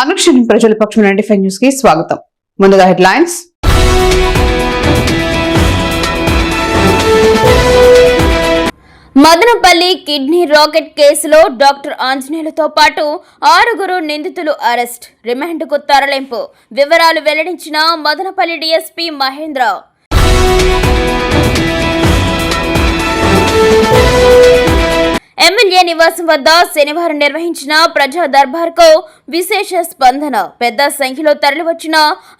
అనుక్షణం ప్రజల పక్షం ninety five న్యూస్కి స్వాగతం. ముందుగా హెడ్లైన్స్. మదనపల్లి కిడ్నీ రాకెట్ కేసులో డాక్టర్ ఆంజనేయులతో పాటు ఆరుగురు నిందితులు అరెస్ట్. రిమాండ్కు తరలింపు. వివరాలు వెల్లడించిన మదనపల్లి డీఎస్పీ మహేంద్ర. ఎమ్మెల్యే నివాసం వద్ద శనివారం నిర్వహించిన ప్రజా దర్బార్కు విశేష స్పందన. పెద్ద సంఖ్యలో తరలివచ్చిన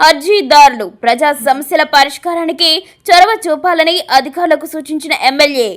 అర్జీదారులు ప్రజా సమస్యల పరిష్కారానికి చొరవ చూపాలని అధికారులకు సూచించిన ఎమ్మెల్యే.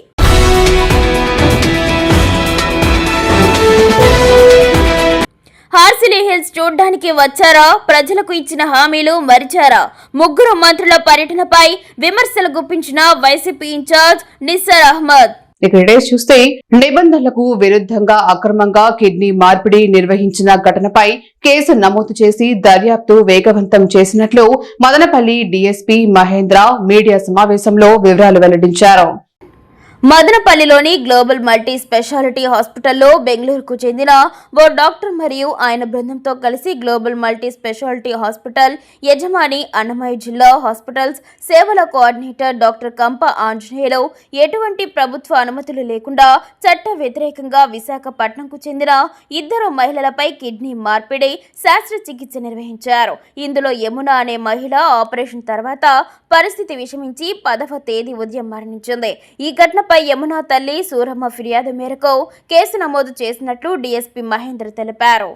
హార్సిలీ హిల్స్ చూడ్డానికి వచ్చారా? ప్రజలకు ఇచ్చిన హామీలు మరిచారా? ముగ్గురు మంత్రుల పర్యటనపై విమర్శలు గుప్పించిన వైసీపీ ఇన్ఛార్జ్ నిస్సర్ అహ్మద్. ఇక డేస్ చూస్తే నిబంధనలకు విరుద్ధంగా అక్రమంగా కిడ్నీ మార్పిడి నిర్వహించిన ఘటనపై కేసు నమోదు చేసి దర్యాప్తు వేగవంతం చేసినట్లు మదనపల్లి డీఎస్పీ మహేంద్ర మీడియా సమావేశంలో వివరాలు వెల్లడించారు. మదనపల్లిలోని గ్లోబల్ మల్టీ స్పెషాలిటీ హాస్పిటల్లో బెంగళూరుకు చెందిన ఓ డాక్టర్ మరియు ఆయన బృందంతో కలిసి గ్లోబల్ మల్టీ స్పెషాలిటీ హాస్పిటల్ యజమాని అన్నమయ్య జిల్లా హాస్పిటల్స్ సేవల కోఆర్డినేటర్ డాక్టర్ కంప ఆంజనేయులు ఎటువంటి ప్రభుత్వ అనుమతులు లేకుండా చట్ట వ్యతిరేకంగా విశాఖపట్నంకు చెందిన ఇద్దరు మహిళలపై కిడ్నీ మార్పిడి శస్త్రచికిత్స నిర్వహించారు. ఇందులో యమున అనే మహిళ ఆపరేషన్ తర్వాత పరిస్థితి విషమించి పదవ తేదీ ఉదయం మరణించింది. ఈ ఘటన ఘటనపై యమున తల్లి సూరమ్మ ఫిర్యాదు మేరకు కేసు నమోదు చేసినట్లు డీఎస్పీ మహేందర్ తెలిపారు.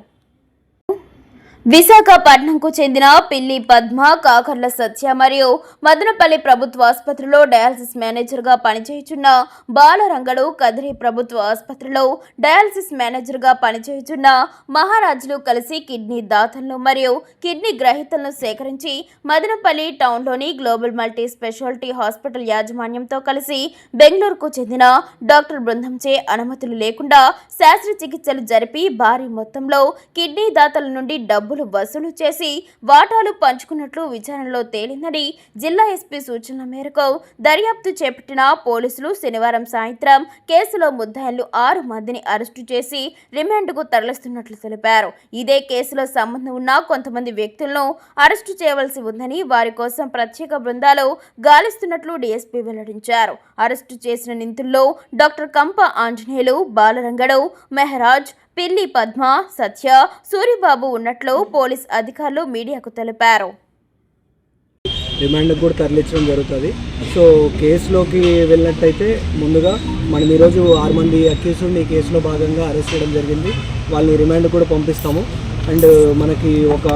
విశాఖపట్నంకు చెందిన పిల్లి పద్మ కాకర్ల సత్య మరియు మదనపల్లి ప్రభుత్వ ఆసుపత్రిలో డయాలసిస్ మేనేజర్గా పనిచేయుచున్న బాలరంగడు కదిరి ప్రభుత్వ ఆసుపత్రిలో డయాలసిస్ మేనేజర్గా పనిచేయుచున్న మహారాజులు కలిసి కిడ్నీ దాతలను మరియు కిడ్నీ గ్రహీతలను సేకరించి మదనపల్లి టౌన్లోని గ్లోబల్ మల్టీ స్పెషాలిటీ హాస్పిటల్ యాజమాన్యంతో కలిసి బెంగళూరుకు చెందిన డాక్టర్ బృందంచే అనుమతులు లేకుండా శాస్త్రచికిత్సలు జరిపి భారీ మొత్తంలో కిడ్నీ దాతల నుండి డబ్బు డబ్బులు వసూలు చేసి వాటాలు పంచుకున్నట్లు విచారణలో తేలిందని జిల్లా ఎస్పీ సూచనల మేరకు దర్యాప్తు చేపట్టిన పోలీసులు శనివారం సాయంత్రం కేసులో ముద్దాయిలు ఆరు మందిని అరెస్టు చేసి రిమాండ్కు తరలిస్తున్నట్లు తెలిపారు. ఇదే కేసులో సంబంధం ఉన్న కొంతమంది వ్యక్తులను అరెస్టు చేయవలసి ఉందని వారి కోసం ప్రత్యేక బృందాలు గాలిస్తున్నట్లు డీఎస్పీ వెల్లడించారు. అరెస్టు చేసిన నిందితుల్లో డాక్టర్ కంప ఆంజనేయులు బాలరంగడు మెహరాజ్ పిల్లి పద్మ సత్య సూరిబాబు ఉన్నట్లు పోలీస్ అధికారులు మీడియాకు తెలిపారు. రిమాండ్కి కూడా తరలించడం జరుగుతుంది. సో కేసులోకి వెళ్ళినట్టయితే ముందుగా మనం ఈరోజు ఆరు మంది అక్యూస్డ్ని ఈ కేసులో భాగంగా అరెస్ట్ చేయడం జరిగింది. వాళ్ళని రిమాండ్ కూడా పంపిస్తాము. అండ్ మనకి ఒక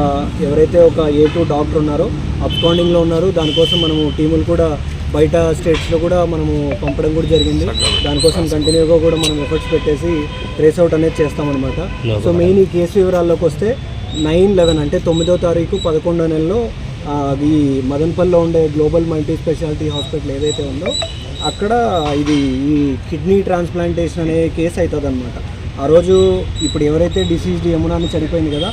ఎవరైతే ఒక ఏ టూ డాక్టర్ ఉన్నారో అప్కౌండింగ్లో ఉన్నారు దానికోసం మనము టీములు కూడా బయట స్టేట్స్లో కూడా మనము పంపడం కూడా జరిగింది. దానికోసం కంటిన్యూగా కూడా మనం ఎఫర్ట్స్ పెట్టేసి ట్రేస్ అవుట్ అనేది చేస్తామన్నమాట. సో మెయిన్ ఈ కేసు వివరాల్లోకి వస్తే నైన్ లెవెన్ అంటే తొమ్మిదో తారీఖు పదకొండో నెలలో ఈ మదన్పల్లిలో ఉండే గ్లోబల్ మల్టీ స్పెషాలిటీ హాస్పిటల్ ఏదైతే ఉందో అక్కడ ఇది ఈ కిడ్నీ ట్రాన్స్ప్లాంటేషన్ అనే కేసు అవుతుంది అనమాట ఆ రోజు ఇప్పుడు ఎవరైతే డిసీజ్డ్ యమునాని చనిపోయింది కదా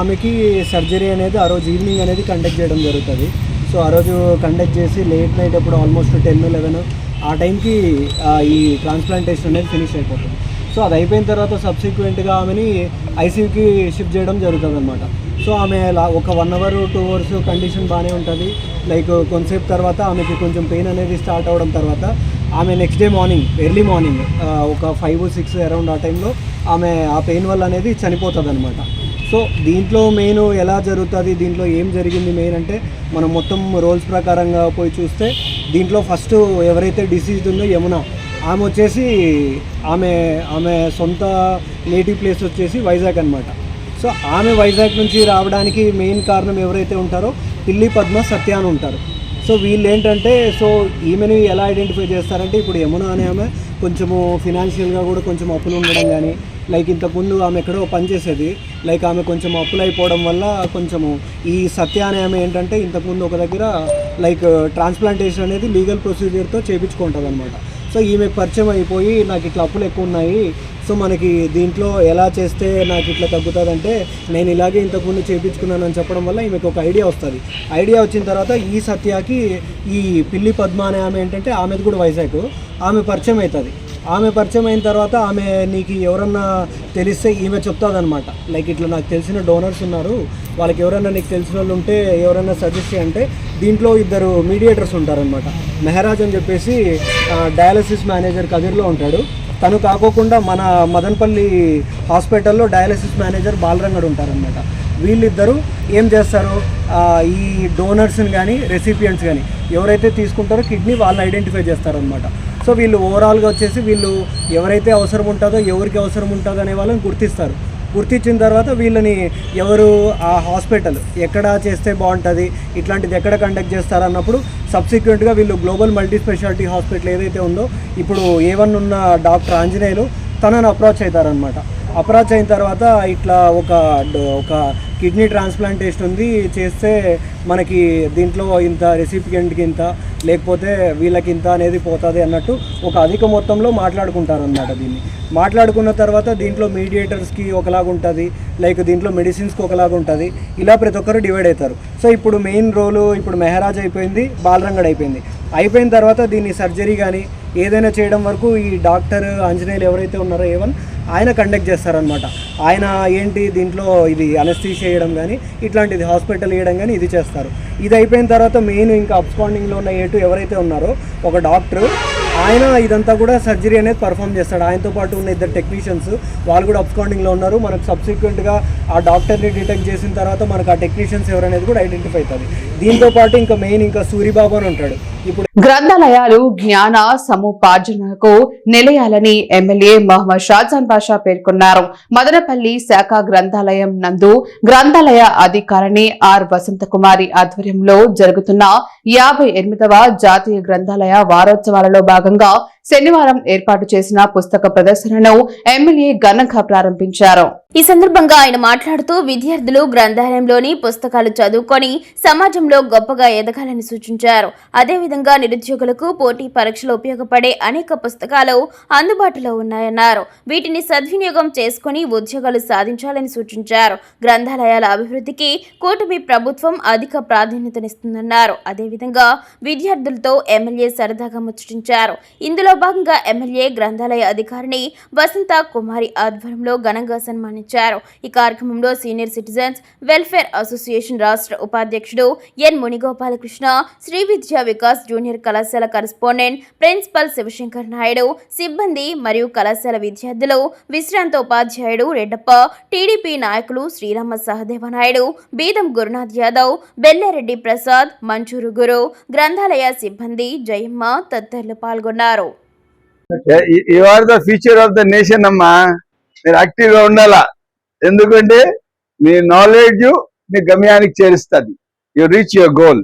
ఆమెకి సర్జరీ అనేది ఆ రోజు ఈవినింగ్ అనేది కండక్ట్ చేయడం జరుగుతుంది. సో ఆ రోజు కండక్ట్ చేసి లేట్ నైట్ అప్పుడు ఆల్మోస్ట్ టెన్ లెవెన్ ఆ టైంకి ఈ ట్రాన్స్ప్లాంటేషన్ అనేది ఫినిష్ అయిపోతుంది. సో అది అయిపోయిన తర్వాత సబ్సిక్వెంట్గా ఆమెని ఐసీయూకి షిఫ్ట్ చేయడం జరుగుతుంది అనమాట సో ఆమె ఒక one hour two hours condition బాగానే ఉంటుంది. లైక్ కొంతసేపు తర్వాత ఆమెకి కొంచెం పెయిన్ అనేది స్టార్ట్ అవడం తర్వాత ఆమె next day morning early morning ఒక ఫైవ్ సిక్స్ అరౌండ్ ఆ టైంలో ఆమె ఆ పెయిన్ వల్ల అనేది చనిపోతుంది అనమాట సో దీంట్లో మెయిన్ ఎలా జరుగుతుంది దీంట్లో ఏం జరిగింది మెయిన్ అంటే మనం మొత్తం రోల్స్ ప్రకారంగా పోయి చూస్తే దీంట్లో ఫస్ట్ ఎవరైతే డిసీజ్డ్ ఉందో యమున ఆమె వచ్చేసి ఆమె ఆమె సొంత నేటివ్ ప్లేస్ వచ్చేసి వైజాగ్ అనమాట సో ఆమె వైజాగ్ నుంచి రావడానికి మెయిన్ కారణం ఎవరైతే ఉంటారో పిల్లి పద్మ సత్య అని ఉంటారు. సో వీళ్ళు ఏంటంటే సో ఈమెని ఎలా ఐడెంటిఫై చేస్తారంటే ఇప్పుడు యమున అనే ఆమె కొంచెము ఫినాన్షియల్గా కూడా కొంచెం అప్పులు ఉండడం కానీ లైక్ ఇంతకుముందు ఆమె ఎక్కడో పనిచేసేది లైక్ ఆమె కొంచెం అప్పులు అయిపోవడం వల్ల కొంచెము ఈ సత్య అనే ఆమె ఏంటంటే ఇంతకుముందు ఒక దగ్గర లైక్ ట్రాన్స్ప్లాంటేషన్ అనేది లీగల్ ప్రొసీజర్తో చేయించుకుంటుంది అనమాట సో ఈమె పరిచయం అయిపోయి నాకు ఇట్లా అప్పులు ఎక్కువ ఉన్నాయి సో మనకి దీంట్లో ఎలా చేస్తే నాకు ఇట్లా తగ్గుతుందంటే నేను ఇలాగే ఇంతకుముందు చేయించుకున్నానని చెప్పడం వల్ల ఈమెకు ఒక ఐడియా వస్తుంది. ఐడియా వచ్చిన తర్వాత ఈ సత్యాకి ఈ పిల్లి పద్మ అనే ఆమె ఏంటంటే ఆమెది కూడా వైజాగ్. ఆమె పరిచయం అవుతుంది ఆమె పరిచయం అయిన తర్వాత ఆమె నీకు ఎవరన్నా తెలిస్తే ఈమె చెప్తాదనమాట లైక్ ఇట్లా నాకు తెలిసిన డోనర్స్ ఉన్నారు. వాళ్ళకి ఎవరైనా నీకు తెలిసిన వాళ్ళు ఉంటే ఎవరైనా సజెస్ట్ చేయంటే దీంట్లో ఇద్దరు మీడియేటర్స్ ఉంటారనమాట మెహరాజ్ అని చెప్పేసి డయాలసిస్ మేనేజర్ కదిర్లో ఉంటాడు. తను కాకోకుండా మన మదనపల్లి హాస్పిటల్లో డయాలసిస్ మేనేజర్ బాలరంగడు ఉంటారనమాట వీళ్ళిద్దరూ ఏం చేస్తారు? ఈ డోనర్స్ని కానీ రెసిపియంట్స్ కానీ ఎవరైతే తీసుకుంటారో కిడ్నీ వాళ్ళని ఐడెంటిఫై చేస్తారనమాట సో వీళ్ళు ఓవరాల్గా వచ్చేసి వీళ్ళు ఎవరైతే అవసరం ఉంటుందో ఎవరికి అవసరం ఉంటుందో అనే వాళ్ళని గుర్తిస్తారు. గుర్తించిన తర్వాత వీళ్ళని ఎవరు ఆ హాస్పిటల్ ఎక్కడ చేస్తే బాగుంటుంది ఇట్లాంటిది ఎక్కడ కండక్ట్ చేస్తారన్నప్పుడు సబ్సిక్వెంట్గా వీళ్ళు గ్లోబల్ మల్టీ స్పెషాలిటీ హాస్పిటల్ ఏదైతే ఉందో ఇప్పుడు ఏ వన్ ఉన్న డాక్టర్ ఆంజనేయులు తనని అప్రోచ్ అవుతారనమాట అప్రాచ్ అయిన తర్వాత ఇట్లా ఒక ఒక కిడ్నీ ట్రాన్స్ప్లాంటేషన్ ఉంది. చేస్తే మనకి దీంట్లో ఇంత రెసిపియంట్కి ఇంత లేకపోతే వీళ్ళకి ఇంత అనేది పోతుంది అన్నట్టు ఒక అధిక మొత్తంలో మాట్లాడుకుంటారు అన్నమాట దీన్ని. మాట్లాడుకున్న తర్వాత దీంట్లో మీడియేటర్స్కి ఒకలాగా ఉంటుంది లైక్ దీంట్లో మెడిసిన్స్కి ఒకలాగా ఉంటుంది. ఇలా ప్రతి ఒక్కరు డివైడ్ అవుతారు సో ఇప్పుడు మెయిన్ రోలు ఇప్పుడు మెహరాజ్ అయిపోయింది బాలరంగడ్ అయిపోయింది. అయిపోయిన తర్వాత దీన్ని సర్జరీ కానీ ఏదైనా చేయడం వరకు ఈ డాక్టర్ ఆంజనేయులు ఎవరైతే ఉన్నారో ఏవన్ ఆయన కండక్ట్ చేస్తారనమాట ఆయన ఏంటి దీంట్లో ఇది అనస్థీషియా చేయడం కానీ ఇట్లాంటిది హాస్పిటల్ వేయడం కానీ ఇది చేస్తారు. ఇది అయిపోయిన తర్వాత మెయిన్ ఇంకా అప్స్పాండింగ్లో ఉన్న ఏటు ఎవరైతే ఉన్నారో ఒక డాక్టర్ ఆయన ఇదంతా కూడా సర్జరీ అనేది పర్ఫామ్ చేస్తాడు. ఆయనతో పాటు ఉన్న ఇద్దరు టెక్నీషియన్స్ వాళ్ళు కూడా అప్స్కాండింగ్లో ఉన్నారు. మనకు సబ్సిక్వెంట్గా ఆ డాక్టర్ని డిటెక్ట్ చేసిన తర్వాత మనకు ఆ టెక్నీషియన్స్ ఎవరనేది కూడా ఐడెంటిఫై అవుతుంది. దీంతో పాటు ఇంకా మెయిన్ ఇంకా సూరిబాబు అని ఉంటాడు. ఇప్పుడు గ్రంథాలయాలు జ్ఞాన సముపార్జనకు నిలయాలని ఎమ్మెల్యే మహమ్మద్ షాజాన్ బాషా పేర్కొన్నారు. మదనపల్లి శాఖ గ్రంథాలయం నందు గ్రంథాలయ అధికారిణి ఆర్ వసంత కుమారి ఆధ్వర్యంలో జరుగుతున్న యాభై ఎనిమిదవ జాతీయ గ్రంథాలయ వారోత్సవాలలో భాగంగా శనివారం ఏర్పాటు చేసిన పుస్తక ప్రదర్శనను ఎమ్మెల్యే ఘనంగా ప్రారంభించారు. ఈ సందర్భంగా ఆయన మాట్లాడుతూ విద్యార్థులు గ్రంథాలయంలోని పుస్తకాలు చదువుకొని సమాజంలో గొప్పగా ఎదగాలని సూచించారు. అదేవిధంగా నిరుద్యోగులకు పోటీ పరీక్షలు ఉపయోగపడే అనేక పుస్తకాలు అందుబాటులో ఉన్నాయన్నారు. వీటిని సద్వినియోగం చేసుకుని ఉద్యోగాలు సాధించాలని సూచించారు. గ్రంథాలయాల అభివృద్ధికి కూటమి ప్రభుత్వం అధిక ప్రాధాన్యతనిస్తుందన్నారు. అదేవిధంగా విద్యార్థులతో ఎమ్మెల్యే సరదాగా ముచ్చటించారు. ఇందులో భాగంగా ఎమ్మెల్యే గ్రంథాలయ అధికారిని వసంత కుమారి ఆధ్వర్యంలో ఘనంగా సన్మానించారు. ఈ కార్యక్రమంలో సీనియర్ సిటిజన్స్ వెల్ఫేర్ అసోసియేషన్ రాష్ట్ర ఉపాధ్యక్షుడు ఎన్ మునిగోపాలకృష్ణ శ్రీ విద్యా వికాస్ జూనియర్ కళాశాల కరస్పాండెంట్ ప్రిన్సిపల్ శివశంకర్ నాయుడు సిబ్బంది మరియు కళాశాల విద్యార్థులు విశ్రాంత ఉపాధ్యాయుడు రెడ్డప్ప టీడీపీ నాయకులు శ్రీరామ సహదేవ నాయుడు బీదం గురునాథ్ యాదవ్ బెల్లారెడ్డి ప్రసాద్ మంచూరు గురు గ్రంథాలయ సిబ్బంది జయమ్మ తదితరులు పాల్గొన్నారు. You are the future of the nation అమ్మా. మీరు యాక్టివ్గా ఉండాలా? ఎందుకంటే మీ నాలెడ్జ్ మీ గమ్యానికి చేరుస్తుంది. యు రీచ్ యువర్ గోల్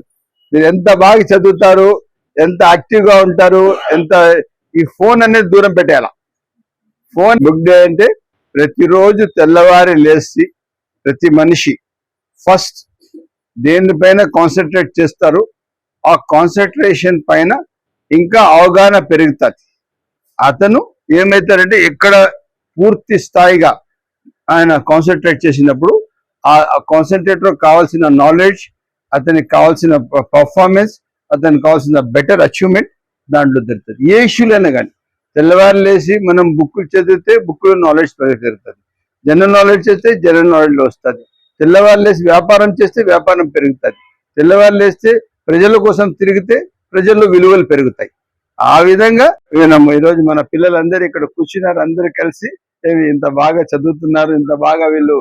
మీరు ఎంత బాగా చదువుతారు ఎంత యాక్టివ్గా ఉంటారు ఎంత ఈ ఫోన్ అనేది దూరం పెట్టేయాల? ఫోన్ బుక్ డే అంటే ప్రతిరోజు తెల్లవారి లేచి ప్రతి మనిషి ఫస్ట్ దేనిపైన కాన్సన్ట్రేట్ చేస్తారు? ఆ కాన్సన్ట్రేషన్ పైన ఇంకా అవగాహన పెరుగుతుంది. అతను ఏమవుతారంటే ఎక్కడ పూర్తి స్థాయిగా ఆయన కాన్సన్ట్రేట్ చేసినప్పుడు ఆ కాన్సన్ట్రేటర్ కావాల్సిన నాలెడ్జ్ అతనికి కావాల్సిన పర్ఫార్మెన్స్ అతనికి కావాల్సిన బెటర్ అచీవ్మెంట్ దాంట్లో దొరుకుతుంది. ఏ ఇష్యూలైనా కానీ తెల్లవారు లేచి మనం బుక్ చదివితే బుక్లో నాలెడ్జ్ పెరుగుతుంది. జనరల్ నాలెడ్జ్ చేస్తే జనరల్ నాలెడ్జ్ వస్తుంది. తెల్లవారు లేచి వ్యాపారం చేస్తే వ్యాపారం పెరుగుతుంది. తెల్లవారు లేస్తే ప్రజల కోసం తిరిగితే ప్రజల్లో విలువలు పెరుగుతాయి. ఆ విధంగా వినము ఈరోజు మన పిల్లలందరూ ఇక్కడ కూర్చున్నారు అందరూ కలిసి ఇంత బాగా చదువుతున్నారు ఇంత బాగా వీళ్ళు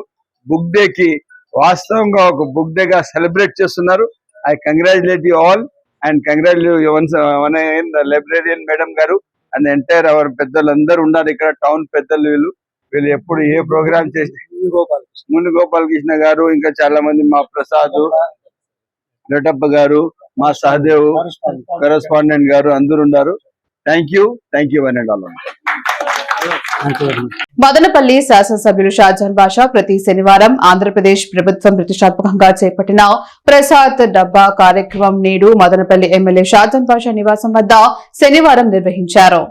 బుక్ డే కి వాస్తవంగా ఒక బుక్ డే గా సెలబ్రేట్ చేస్తున్నారు. I congratulate you all and congratulate one librarian madam గారు అండ్ ఎంటైర్ అవర్ పెద్దలందరూ ఉన్నారు ఇక్కడ టౌన్ పెద్దలు వీళ్ళు. వీళ్ళు ఎప్పుడు ఏ ప్రోగ్రామ్ చేసి ముని గోపాలకృష్ణ గారు ఇంకా చాలా మంది మా ప్రసాద్ రెడ్డప్ప గారు మా సహదేవ్ కరెస్పాండెంట్ గారు అందరు ఉన్నారు. థ్యాంక్ యూ థ్యాంక్ యూ అని ఆల్ మదనపల్లి శాసనసభ్యులు షాజాన్ బాషా ప్రతి శనివారం ఆంధ్రప్రదేశ్ ప్రభుత్వం ప్రతిష్టాత్మకంగా చేపట్టిన ప్రసాద్ డబ్బా కార్యక్రమం నేడు మదనపల్లి ఎమ్మెల్యే షాజాన్ బాషా నివాసం వద్ద శనివారం నిర్వహించారు.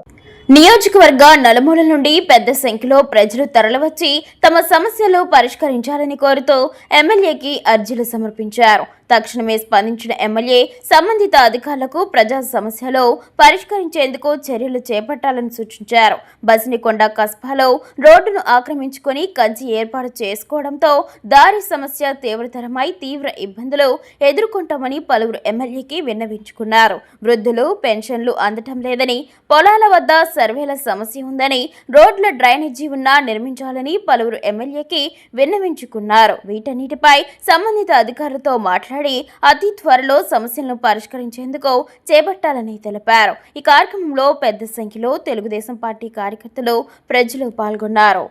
నియోజకవర్గ నలుమూల నుండి పెద్ద సంఖ్యలో ప్రజలు తరలివచ్చి తమ సమస్యలు పరిష్కరించాలని కోరుతూ ఎమ్మెల్యేకి అర్జీలు సమర్పించారు. తక్షణమే స్పందించిన ఎమ్మెల్యే సంబంధిత అధికారులకు ప్రజా సమస్యలు పరిష్కరించేందుకు చర్యలు చేపట్టాలని సూచించారు. బసినికొండ కస్బాలో రోడ్డును ఆక్రమించుకొని కంచి ఏర్పాటు చేసుకోవడంతో దారి సమస్య తీవ్రతరమై తీవ్ర ఇబ్బందులు ఎదుర్కొంటామని పలువురు ఎమ్మెల్యేకి విన్నవించుకున్నారు. వృద్ధులు పెన్షన్లు అందటం లేదని పొలాల వద్ద సర్వేల సమస్య ఉందని రోడ్ల డ్రైనేజీ ఉన్నా నిర్మించాలని పలువురు ఎమ్మెల్యేకి విన్నవించుకున్నారు. వీటన్నిటిపై సంబంధిత అధికారులతో మాట్లాడి అతి త్వరలో సమస్యలను పరిష్కరించేందుకు చేపట్టాలని తెలిపారు. ఈ కార్యక్రమంలో పెద్ద సంఖ్యలో తెలుగుదేశం పార్టీ కార్యకర్తలు ప్రజలు పాల్గొన్నారు.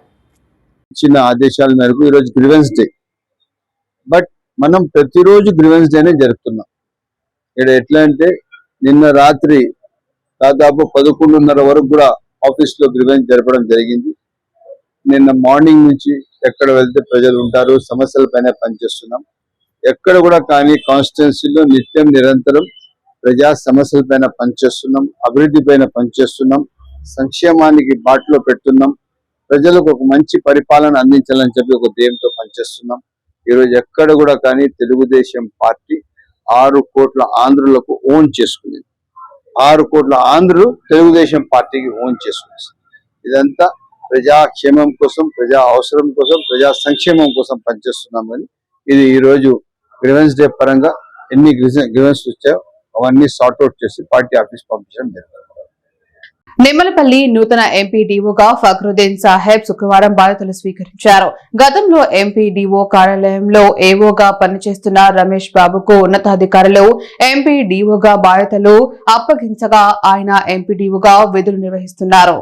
ఇచ్చిన ఆదేశాల మేరకు ఈరోజు గ్రివెన్స్ డే బట్ మనం ప్రతిరోజు గ్రివెన్స్ డేనే జరుపుతున్నాం. ఇక్కడ ఎట్లా అంటే నిన్న రాత్రి దాదాపు పదకొండున్నర వరకు కూడా ఆఫీస్లో గ్రివెన్స్ జరపడం జరిగింది. నిన్న మార్నింగ్ నుంచి ఎక్కడ వెళ్తే ప్రజలు ఉంటారు సమస్యల పైన పనిచేస్తున్నాం. ఎక్కడ కూడా కానీ కాన్స్టిట్యున్సీలో నిత్యం నిరంతరం ప్రజా సమస్యల పైన పనిచేస్తున్నాం అభివృద్ధి పైన పనిచేస్తున్నాం సంక్షేమానికి బాటలో పెడుతున్నాం ప్రజలకు ఒక మంచి పరిపాలన అందించాలని చెప్పి ఒక ధ్యేయంతో పనిచేస్తున్నాం. ఈరోజు ఎక్కడ కూడా కానీ తెలుగుదేశం పార్టీ ఆరు కోట్ల ఆంధ్రులకు ఓన్ చేసుకుంది. ఆరు కోట్ల ఆంధ్రులు తెలుగుదేశం పార్టీకి ఓన్ చేసుకుంది. ఇదంతా ప్రజాక్షేమం కోసం ప్రజా అవసరం కోసం ప్రజా సంక్షేమం కోసం పనిచేస్తున్నాం ఇది ఈరోజు గ్రివెన్స్ డే పరంగా ఎన్ని గ్రివెన్స్ వచ్చాయో అవన్నీ సార్ట్అవుట్ చేసి పార్టీ ఆఫీస్ పంపించడం జరిగింది. నిమ్మలపల్లి నూతన ఎంపీడీఓగా ఫక్రుద్దీన్ సాహెబ్ శుక్రవారం బాధ్యతలు స్వీకరించారు. గతంలో ఎంపీడీఓ కార్యాలయంలో ఏవోగా పనిచేస్తున్న రమేష్ బాబుకు ఉన్నతాధికారులు ఎంపీడీఓగా బాధ్యతలు అప్పగించగా ఆయన ఎంపీడీఓగా విధులు నిర్వహిస్తున్నారు.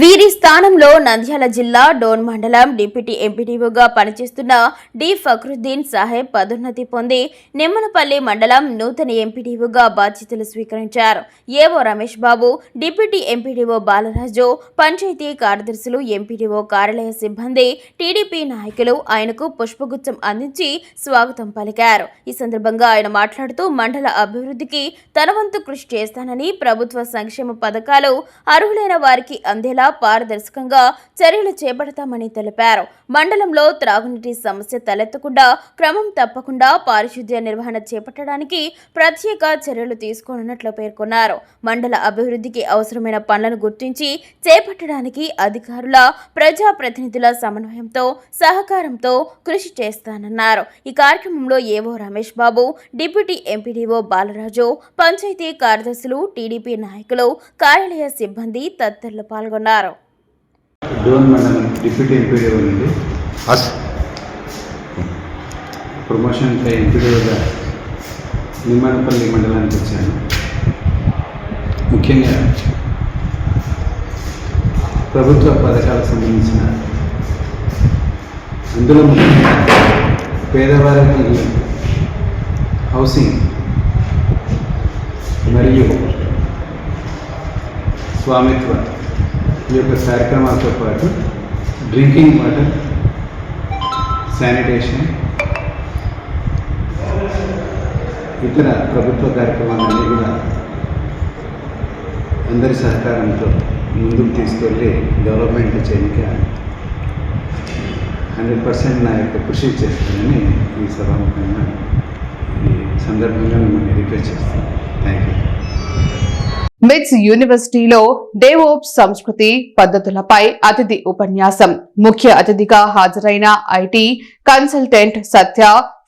వీరి స్థానంలో నంద్యాల జిల్లా డోన్ మండలం డిప్యూటీ ఎంపీడీఓగా పనిచేస్తున్న డి ఫక్రుద్దీన్ సాహెబ్ పదోన్నతి పొంది నిమ్మనపల్లి మండలం నూతన ఎంపీడీఓగా బాధ్యతలు స్వీకరించారు. AO Ramesh Babu deputy MPDO Balaraju panchayat కార్యదర్శులు ఎంపీడీఓ కార్యాలయ సిబ్బంది టీడీపీ నాయకులు ఆయనకు పుష్పగుచ్చం అందించి స్వాగతం పలికారు. ఈ సందర్భంగా ఆయన మాట్లాడుతూ మండల అభివృద్ధికి తన వంతు కృషి చేస్తానని ప్రభుత్వ సంక్షేమ పథకాలు అర్హులైన వారికి అందేలా పారదర్శకంగా చర్యలు చేపడతామని తెలిపారు. మండలంలో త్రాగునీటి సమస్య తలెత్తకుండా క్రమం తప్పకుండా పారిశుద్ధ్య నిర్వహణ చేపట్టడానికి ప్రత్యేక చర్యలు తీసుకోనున్నట్లు పేర్కొన్నారు. మండల అభివృద్ధికి అవసరమైన పనులను గుర్తించి చేపట్టడానికి అధికారుల ప్రజాప్రతినిధుల సమన్వయంతో సహకారంతో కృషి చేస్తానన్నారు. ఈ కార్యక్రమంలో AO Ramesh Babu deputy MPDO Balaraju panchayat కార్యదర్శులు టీడీపీ నాయకులు కార్యాలయ సిబ్బంది తదితరులు పాల్గొన్నారు. డోన్ మండలం డిప్యూటీ ఎంపీడీఓ నుండి. ప్రమోషన్పై ఎంపీడీఓగా నిమ్మనపల్లి మండలానికి వచ్చాను. ముఖ్యంగా ప్రభుత్వ పథకాలకు సంబంధించిన అందులో ముఖ్యంగా పేదవారికి హౌసింగ్ మరియు స్వామిత్వ ఈ యొక్క కార్యక్రమాలతో పాటు డ్రింకింగ్ వాటర్ శానిటేషన్ ఇతర ప్రభుత్వ కార్యక్రమాలన్నీ కూడా అందరి సహకారంతో ముందుకు తీసుకెళ్ళి డెవలప్మెంట్ చేయక హండ్రెడ్ పర్సెంట్ నా యొక్క కృషి చేస్తానని ఈ సభాముఖంగా ఈ సందర్భంగా మిమ్మల్ని రిక్వెస్ట్ చేస్తాను. థ్యాంక్ యూ మిట్స్ యూనివర్సిటీలో డేవోప్స్ సంస్కృతి పద్ధతులపై అతిథి ఉపన్యాసం. ముఖ్య అతిథిగా హాజరైన ఐటీ కన్సల్టెంట్ సత్య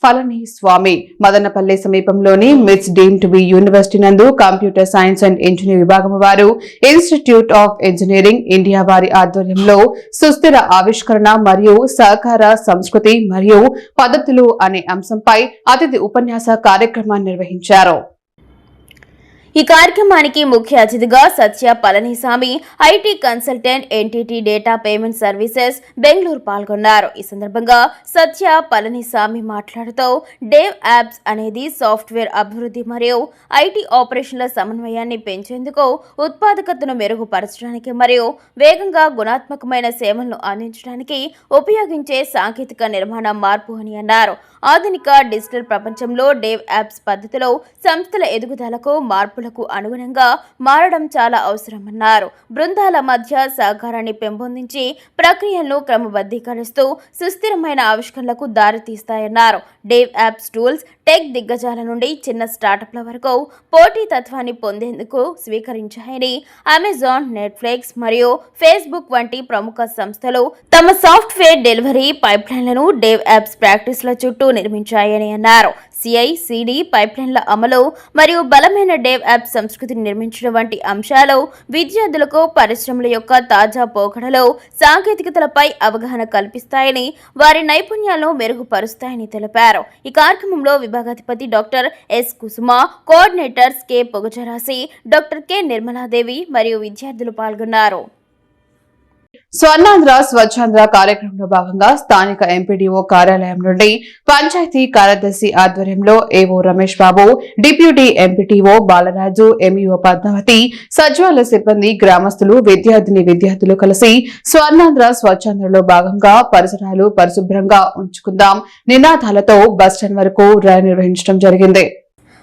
ఫలని స్వామి మదనపల్లి సమీపంలోని మిట్స్ డీమ్ బి యూనివర్సిటీ నందు కంప్యూటర్ సైన్స్ అండ్ ఇంజనీర్ విభాగం వారు ఇన్స్టిట్యూట్ ఆఫ్ ఇంజనీరింగ్ ఇండియా వారి ఆధ్వర్యంలో సుస్థిర ఆవిష్కరణ మరియు సహకార సంస్కృతి మరియు పద్ధతులు అనే అంశంపై అతిథి ఉపన్యాస కార్యక్రమాన్ని నిర్వహించారు. ఈ కార్యక్రమానికి ముఖ్య అతిథిగా Satya Palaniswamy IT consultant NTT data payment services Bengaluru పాల్గొన్నారు. ఈ సందర్భంగా సత్య పళనిస్వామి మాట్లాడుతూ డేవ్ యాప్స్ అనేది సాఫ్ట్వేర్ అభివృద్ధి మరియు ఐటీ ఆపరేషన్ల సమన్వయాన్ని పెంచేందుకు ఉత్పాదకతను మెరుగుపరచడానికి మరియు వేగంగా గుణాత్మకమైన సేవలను అందించడానికి ఉపయోగించే సాంకేతిక నిర్మాణ మార్పు అని అన్నారు. ఆధునిక డిజిటల్ ప్రపంచంలో డేవ్ యాప్స్ పద్ధతిలో సంస్థల ఎదుగుదలకు మార్పులు అవసరాలకు అనుగుణంగా మారడం చాలా అవసరమన్నారు. బృందాల మధ్య సహకారాన్ని పెంపొందించి ప్రక్రియలను క్రమబద్ధీకరిస్తూ సుస్థిరమైన ఆవిష్కరణలకు దారితీస్తాయన్నారు. డేవ్ యాప్స్ టూల్స్ టెక్ దిగ్గజాల నుండి చిన్న స్టార్టప్ల వరకు పోటీ తత్వాన్ని పొందేందుకు స్వీకరించాయని అమెజాన్ నెట్ఫ్లిక్స్ మరియు ఫేస్బుక్ వంటి ప్రముఖ సంస్థలు తమ సాఫ్ట్వేర్ డెలివరీ పైప్లైన్లను డేవ్ యాప్స్ ప్రాక్టీస్ల చుట్టూ నిర్మించాయని అన్నారు. సిఐ సిడి పైప్లైన్ల అమలు మరియు బలమైన డేవ్ యాప్ సంస్కృతిని నిర్మించడం వంటి అంశాలు విద్యార్థులకు పరిశ్రమల యొక్క తాజా పోకడలు సాంకేతికతలపై అవగాహన కల్పిస్తాయని వారి నైపుణ్యాలను మెరుగుపరుస్తాయని తెలిపారు. ఈ కార్యక్రమంలో విభాగాధిపతి doctor S Kusuma coordinators K Pogajarasi doctor K Nirmaladevi మరియు విద్యార్థులు పాల్గొన్నారు. స్వర్ణాంధ్ర స్వచ్ఛాంధ్ర కార్యక్రమంలో భాగంగా స్థానిక ఎంపీడీఓ కార్యాలయం నుండి పంచాయతీ కార్యదర్శి ఆధ్వర్యంలో AO Ramesh Babu deputy MPDO Balaraju MEO Padmavathi సచివాలయ సిబ్బంది గ్రామస్తులు విద్యార్థిని విద్యార్థులు కలిసి స్వర్ణాంధ్ర స్వచ్ఛాంధ్రలో భాగంగా పరిసరాలు పరిశుభ్రంగా ఉంచుకుందాం నినాదాలతో బస్టాండ్ వరకు ర్యాలీ నిర్వహించడం జరిగింది.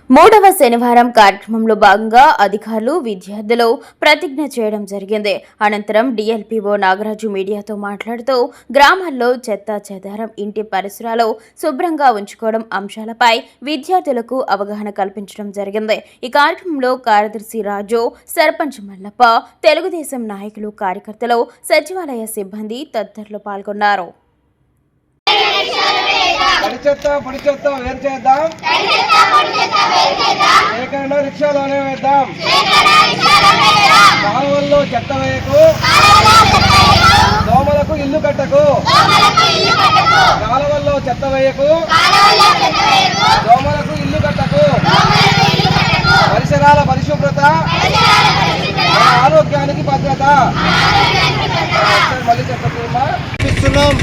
మూడవ శనివారం కార్యక్రమంలో భాగంగా అధికారులు విద్యార్థులు ప్రతిజ్ఞ చేయడం జరిగింది. అనంతరం డిఎల్పిఓ నాగరాజు మీడియాతో మాట్లాడుతూ గ్రామాల్లో చెత్త చెదారం ఇంటి పరిసరాలు శుభ్రంగా ఉంచుకోవడం అంశాలపై విద్యార్థులకు అవగాహన కల్పించడం జరిగింది. ఈ కార్యక్రమంలో కార్యదర్శి రాజు సర్పంచ్ మల్లప్ప తెలుగుదేశం నాయకులు కార్యకర్తలు సచివాలయ సిబ్బంది తదితరులు పాల్గొన్నారు. పొడి చెత్త పొడి వేరు చేద్దాం? రిక్షాలోనే వేద్దాం. కాలువల్లో చెత్త వేయకు. దోమలకు ఇల్లు కట్టకు. కాలువల్లో చెత్త వేయకు. దోమలకు ఇల్లు కట్టకు. పరిసరాల పరిశుభ్రత. ఆరోగ్యానికి భద్రత. మళ్ళీ చెప్పమ్మా ఇస్తున్నాం.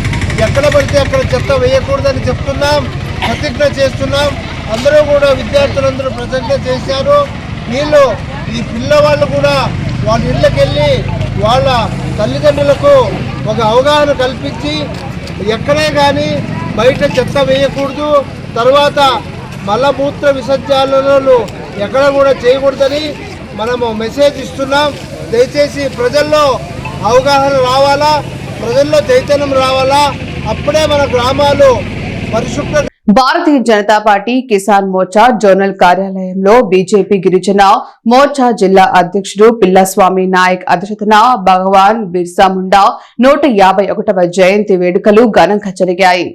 ఎక్కడ పడితే అక్కడ చెత్త వేయకూడదని చెప్తున్నాం. ప్రతిజ్ఞ చేస్తున్నాం. అందరూ కూడా విద్యార్థులందరూ ప్రతిజ్ఞ చేశారు. వీళ్ళు ఈ పిల్లవాళ్ళు కూడా వాళ్ళ ఇళ్ళకి వెళ్ళి వాళ్ళ తల్లిదండ్రులకు ఒక అవగాహన కల్పించి ఎక్కడే కానీ బయట చెత్త వేయకూడదు. తర్వాత మలమూత్ర విసర్జనలు ఎక్కడ కూడా చేయకూడదని మనము మెసేజ్ ఇస్తున్నాం. దయచేసి ప్రజల్లో అవగాహన రావాలా? ప్రజల్లో చైతన్యం రావాలా? అప్పుడే మన గ్రామాలు పరిశుభ్ర భారతీయ జనతా పార్టీ కిసాన్ మోర్చా జోనల్ కార్యాలయంలో బీజేపీ గిరిజన మోర్చా జిల్లా అధ్యక్షుడు పిల్లస్వామి నాయక్ అధ్యక్షతన భగవాన్ బిర్సా ముండా నూట యాభై ఒకటవ జయంతి వేడుకలు ఘనంగా జరిగాయి.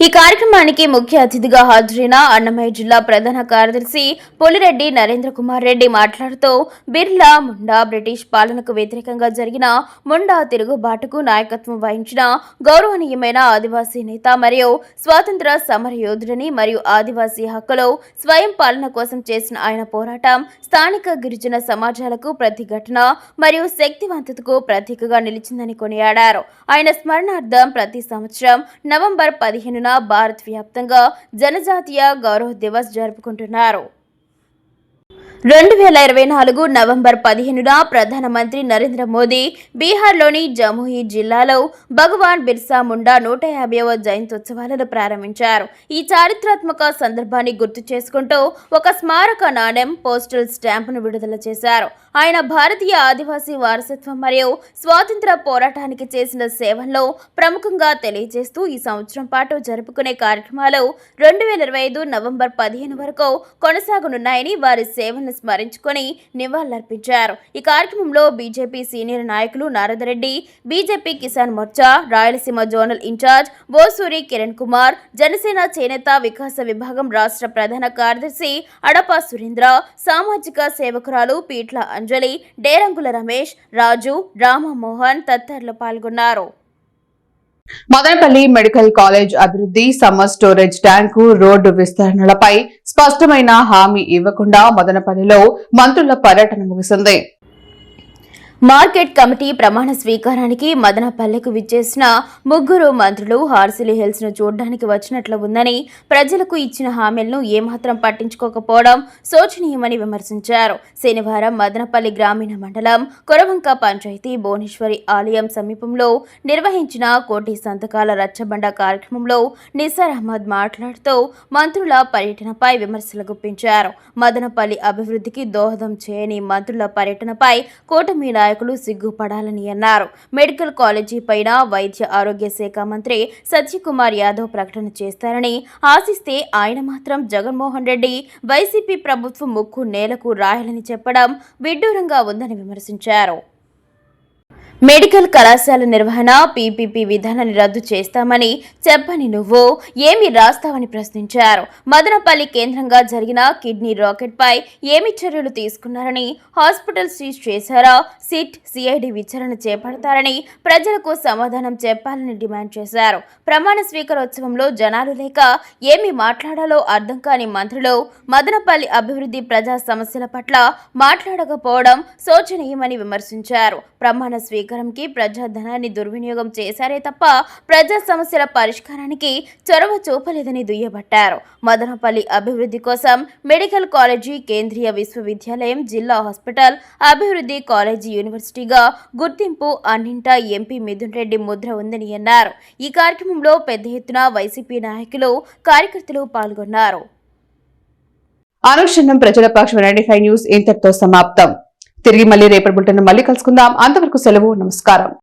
ఈ కార్యక్రమానికి ముఖ్య అతిథిగా హాజరైన అన్నమయ్య జిల్లా ప్రధాన కార్యదర్శి పులిరెడ్డి నరేంద్ర కుమార్ రెడ్డి మాట్లాడుతూ బిర్లా ముండా బ్రిటిష్ పాలనకు వ్యతిరేకంగా జరిగిన ముండా తిరుగుబాటుకు నాయకత్వం వహించిన గౌరవనీయమైన ఆదివాసీ నేత మరియు స్వాతంత్ర సమర యోధుడని మరియు ఆదివాసీ హక్కులో స్వయం పాలన కోసం చేసిన ఆయన పోరాటం స్థానిక గిరిజన సమాజాలకు ప్రతిఘటన మరియు శక్తివంతతకు ప్రతీకగా నిలిచిందని కొనియాడారు. ఆయన స్మరణార్థం ప్రతి సంవత్సరం నవంబర్ పదిహేను భారత భారత్ వ్యాప్తంగా జనజాతీయ గౌరవ దివస్ జరుపుకుంటున్నారు. రెండు వేల ఇరవై నాలుగు నవంబర్ పదిహేనున ప్రధానమంత్రి నరేంద్ర మోదీ బీహార్లోని జముయి జిల్లాలో భగవాన్ బిర్సా ముండా నూట యాభైవ జయంత్యోత్సవాలను ప్రారంభించారు. ఈ చారిత్రాత్మక సందర్భాన్ని గుర్తు చేసుకుంటూ ఒక స్మారక నాణెం పోస్టల్ స్టాంపును విడుదల చేశారు. ఆయన భారతీయ ఆదివాసీ వారసత్వం మరియు స్వాతంత్ర పోరాటానికి చేసిన సేవల్లో ప్రముఖంగా తెలియజేస్తూ ఈ సంవత్సరం పాటు జరుపుకునే కార్యక్రమాలు రెండు వేల ఇరవై ఐదు నవంబర్ పదిహేను వరకు కొనసాగనున్నాయని వారి సేవలను స్మరించుకొని నివాళులర్పించారు. ఈ కార్యక్రమంలో బీజేపీ సీనియర్ నాయకులు Naradareddy BJP Kisan Morcha Rayalaseema zonal in-charge Bosuri Kiran Kumar Janasena చేనేత వికాస విభాగం రాష్ట్ర ప్రధాన కార్యదర్శి అడపా సురేంద్ర సామాజిక సేవకురాలు పీట్ల అంజలి డేరంగుల రమేష్ రాజు రామమోహన్ తదితరులు పాల్గొన్నారు. మదనపల్లి మెడికల్ కాలేజ్ అభివృద్ధి సమ్మర్ స్టోరేజ్ ట్యాంకు రోడ్డు విస్తరణలపై స్పష్టమైన హామీ ఇవ్వకుండా మదనపల్లిలో మంత్రుల పర్యటన ముగిసింది. మార్కెట్ కమిటీ ప్రమాణ స్వీకారానికి మదనపల్లెకు విచ్చేసిన ముగ్గురు మంత్రులు హార్సిలీ హిల్స్ను చూడడానికి వచ్చినట్లు ఉందని ప్రజలకు ఇచ్చిన హామీలను ఏమాత్రం పట్టించుకోకపోవడం శోచనీయమని విమర్శించారు. శనివారం మదనపల్లి గ్రామీణ మండలం కొరవంక పంచాయతీ భువనేశ్వరి ఆలయం సమీపంలో నిర్వహించిన కోటి సంతకాల రచ్చబండ కార్యక్రమంలో నిసార్ అహ్మద్ మాట్లాడుతూ మంత్రుల పర్యటనపై విమర్శలు గుప్పించారు. మదనపల్లి అభివృద్ధికి దోహదం చేయని మంత్రుల పర్యటనపై కూటమి నాయకులు సిగ్గుపడాలని అన్నారు. మెడికల్ కాలేజీ పైన వైద్య ఆరోగ్య శాఖ మంత్రి సత్యకుమార్ యాదవ్ ప్రకటన చేస్తారని ఆశిస్తే ఆయన మాత్రం జగన్మోహన్ రెడ్డి వైసీపీ ప్రభుత్వం ముక్కు నేలకు రాయాలని చెప్పడం విడ్డూరంగా ఉందని విమర్శించారు. మెడికల్ కళాశాల నిర్వహణ పీపీపీ విధానాన్ని రద్దు చేస్తామని చెప్పని నువ్వు ఏమి రాస్తావని ప్రశ్నించారు. మదనపల్లి కేంద్రంగా జరిగిన కిడ్నీ రాకెట్పై ఏమి చర్యలు తీసుకున్నారని హాస్పిటల్ సీజ్ చేశారా? సిట్ సిఐడి విచారణ చేపడతారని ప్రజలకు సమాధానం చెప్పాలని డిమాండ్ చేశారు. ప్రమాణ స్వీకారోత్సవంలో జనాలు లేక ఏమి మాట్లాడాలో అర్థం కాని మంత్రులు మదనపల్లి అభివృద్ధి ప్రజా సమస్యల పట్ల మాట్లాడకపోవడం శోచనీయమని విమర్శించారు. ప్రమాణ స్వీకారంకి ప్రజాధనాన్ని దుర్వినియోగం చేశారే తప్ప ప్రజా సమస్యల పరిష్కారానికి చొరవ చూపలేదని దుయ్యబట్టారు. మదనపల్లి అభివృద్ధి కోసం మెడికల్ కాలేజీ కేంద్రీయ విశ్వవిద్యాలయం జిల్లా హాస్పిటల్ అభివృద్ధి కాలేజీ యూనివర్సిటీగా గుర్తింపు అన్నింటా ఎంపీ మిథున్ రెడ్డి ముద్ర ఉందని అన్నారు. ఈ కార్యక్రమంలో పెద్ద ఎత్తున వైసీపీ నాయకులు కార్యకర్తలు పాల్గొన్నారు. అనుక్షణం ప్రజల పక్షం నైన్టీ ఫైవ్ న్యూస్ ఇంతటితో సమాప్తం. తిరిగి మళ్ళీ రేపటి బులెటిన్ మళ్ళీ కలుసుకుందాం. అంతవరకు సెలవు నమస్కారం.